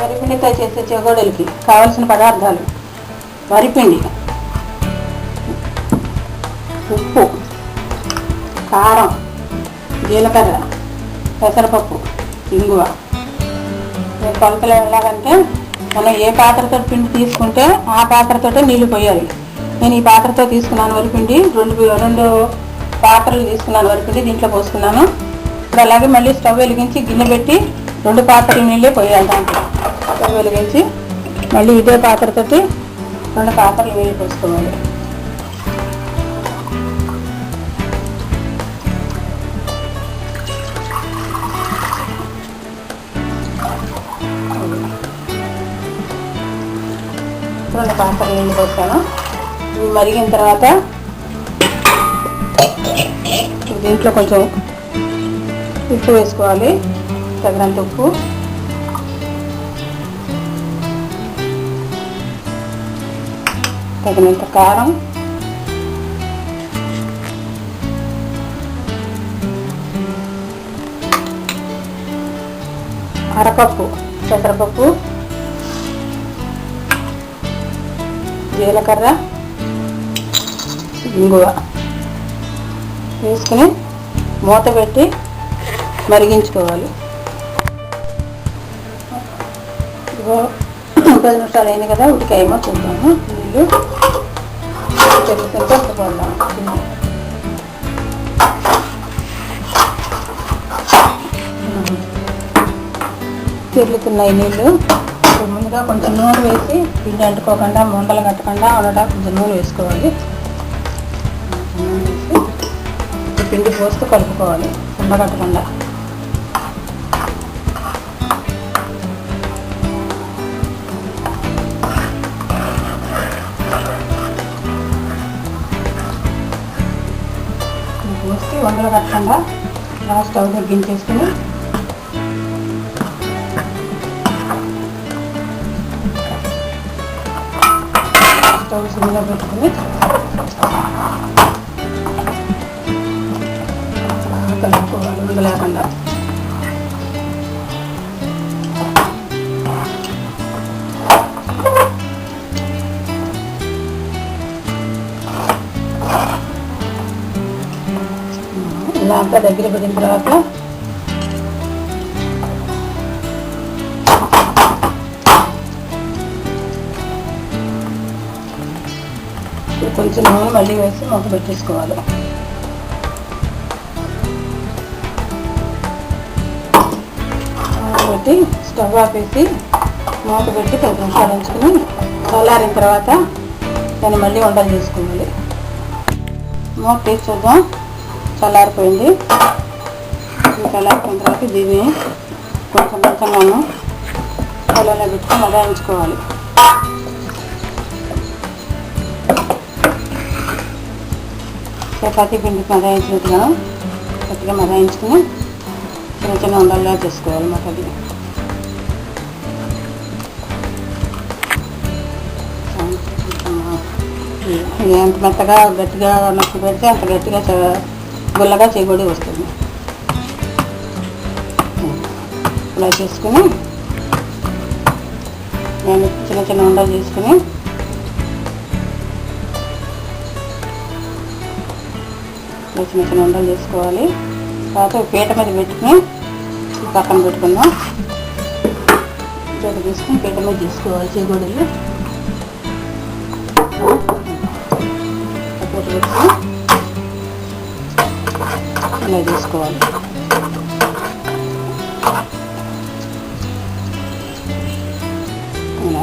వరిపిండితో చేసే చెగోడలకి కావలసిన పదార్థాలు. వరిపిండి ఉప్పు. కారం. జీలకర్ర. పెసరపప్పు. ఇంగువ. కొలతలు ఎలాగంటే మనం ఏ పాత్రతో పిండి తీసుకుంటే ఆ పాత్రతోటే నీళ్ళు పోయాలి. నేను ఈ పాత్రతో తీసుకున్నాను వరిపిండి రెండు రెండు పాత్రలు తీసుకున్నాను వరిపిండి దీంట్లో పోసుకున్నాను ఇప్పుడు అలాగే మళ్ళీ స్టవ్ వెలిగించి గిన్నె పెట్టి రెండు పాత్రలు నీళ్ళే పోయాలి దాంట్లో. స్టవ్ వెలిగించి మళ్ళీ ఇదే పాత్రతోటి రెండు పాత్రలు నీళ్ళు పోసుకోవాలి రెండు పాత్రలు నీళ్ళు పోస్తాను ఇవి మరిగిన తర్వాత దీంట్లో కొంచెం ఉప్పు వేసుకోవాలి. తగినంత ఉప్పు. తగినంత కారం. అరపప్పు పెసరపప్పు జీలకర్ర ఇంగువ వేసుకుని మూత పెట్టి మరిగించుకోవాలి. పది నిమిషాలు అయింది కదా ఉడికాయేమో చూద్దాము. నీళ్ళు తిరుగుతున్నాయి నీళ్ళు ఇప్పుడు ముందుగా కొంచెం నూనె వేసి పిండి అంటుకోకుండా ముండలు కట్టకుండా ఉండటం కొంచెం నూనె వేసుకోవాలి. పిండి పోస్తూ కలుపుకోవాలి ఉండగట్టకుండా స్టవ్ తగ్గించేసుకుని స్టవ్ సిమ్లో పెట్టుకుని బాగా కలుపుకోవాలి ఉండలేకుండా ఇలా అంతా దగ్గర పడిన తర్వాత కొంచెం నూనె మళ్ళీ వేసి మొక్క పెట్టేసుకోవాలి. మూత పెట్టి స్టవ్ ఆపేసి మూత పెట్టి పది నిమిషాలు ఉంచుకుని చల్లారిన తర్వాత దాన్ని మళ్ళీ వంటలు చేసుకోవాలి. మూత తీసి చూద్దాం. చల్లారిపోయింది. చల్లారిపోయిన తర్వాత దీన్ని కొంచెం కొంచెంగాను పొలంలో పెట్టుకొని మదాయించుకోవాలి చపాతీ పిండికి మదాయించినట్టుగా కొద్దిగా మదాయించుకుని చిన్న చిన్న ఉండల్లా చేసుకోవాలి మా కొద్దిగా ఎంత మెత్తగా గట్టిగా నొక్కి పెడితే అంత గట్టిగా చ- గుల్లగా చెగుడి వస్తుంది. ఇలా చేసుకుని నేను చిన్న చిన్న ఉండలు చేసుకుని ఇలా చిన్న చిన్న ఉండలు చేసుకోవాలి. తర్వాత పీట మీద పెట్టుకుని పక్కన పెట్టుకుందాం. పీట తీసుకుని పీట మీద తీసుకోవాలి చేగొడులు పెట్టుకుని ఇలా తీసుకోవాలి. ఇలా.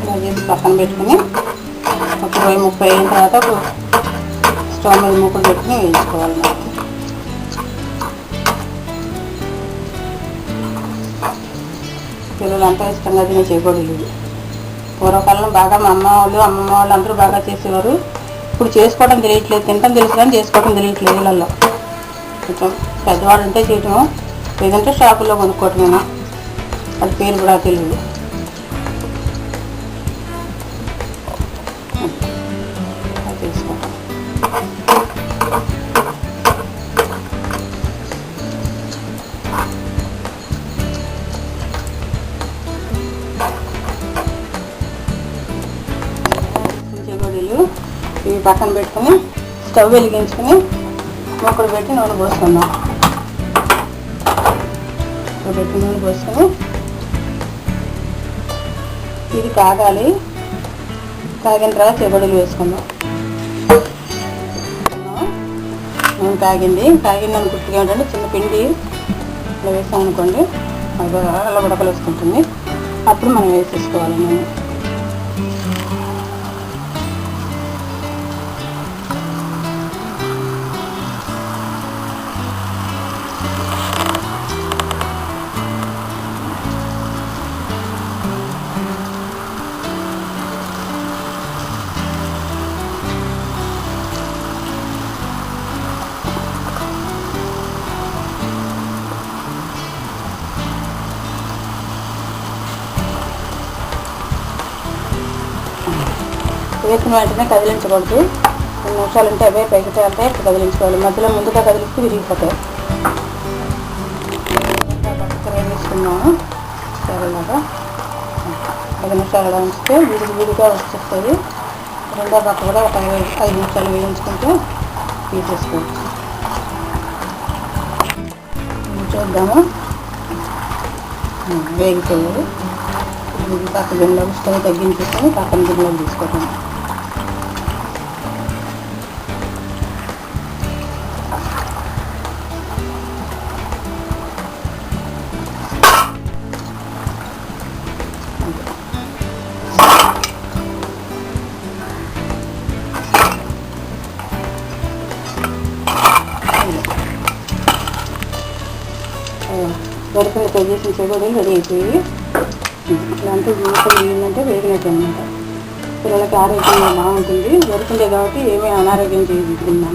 ఇలా చేసి పక్కన పెట్టుకుని ఒక ఇరవై ముప్పై అయిన తర్వాత స్టవ్ మీద ముక్కలు పెట్టుకుని వేయించుకోవాలి మనకి. పిల్లలు అంతా ఇష్టంగా తినే చేయకూడదు పూర్వకాలం బాగా మా అమ్మ వాళ్ళు అమ్మమ్మ వాళ్ళు అందరూ బాగా చేసేవారు. ఇప్పుడు చేసుకోవడం తెలియట్లేదు తినడం తెలుసు కానీ చేసుకోవడం తెలియట్లేదు ఇళ్ళల్లో. కొంచెం పెద్దవాడు ఉంటే చేయటం లేదంటే షాపుల్లో కొనుక్కోవటమేనా? అది పేరు కూడా తెలియదు. పక్కన పెట్టుకుని స్టవ్ వెలిగించుకుని మొక్కలు పెట్టి నూనె పోసుకుందాం. పెట్టి నూనె పోసుకొని ఇది కాగాలి. కాగిన తర్వాత చెబడులు వేసుకుందాం. నూనె కాగింది. కాగిందని గుర్తుగా ఏంటంటే చిన్న పిండి ఇలా వేసాం అనుకోండి అది అలా ఉడకలు వేసుకుంటుంది అప్పుడు మనం వేసేసుకోవాలి నూనె. వేసిన వెంటనే కదిలించకూడదు. రెండు నిమిషాలు ఉంటే అవే పైకి చేయాలంటే అప్పుడు కదిలించుకోవాలి. మధ్యలో ముందుగా కదిలిస్తే విరిగిపోతాయి. వేసుకున్నాము సరేలాగా ఐదు నిమిషాలు అలా ఉంచితే విడిగి విడిగా వచ్చేస్తుంది. రెండో పక్క కూడా ఒక ఐదు ఐదు నిమిషాలు వేయించుకుంటే తీసేసుకోవచ్చు చూద్దాము. ఉమ్, వేగిపోయారు పక్క గిన్నెలోకి స్టవ్ తగ్గించేసుకొని పక్కన గిన్నెలోకి తీసుకోవటం. దొరికిన పొజిషన్ చెగుడు రెడీ అయిపోయి. ఇలాంటి మూటలు ఏంటంటే వేగినట్టు అనమాట పిల్లలకి ఆరోగ్యంగా బాగుంటుంది. దొరికిందే కాబట్టి ఏమీ అనారోగ్యం చేయకుండా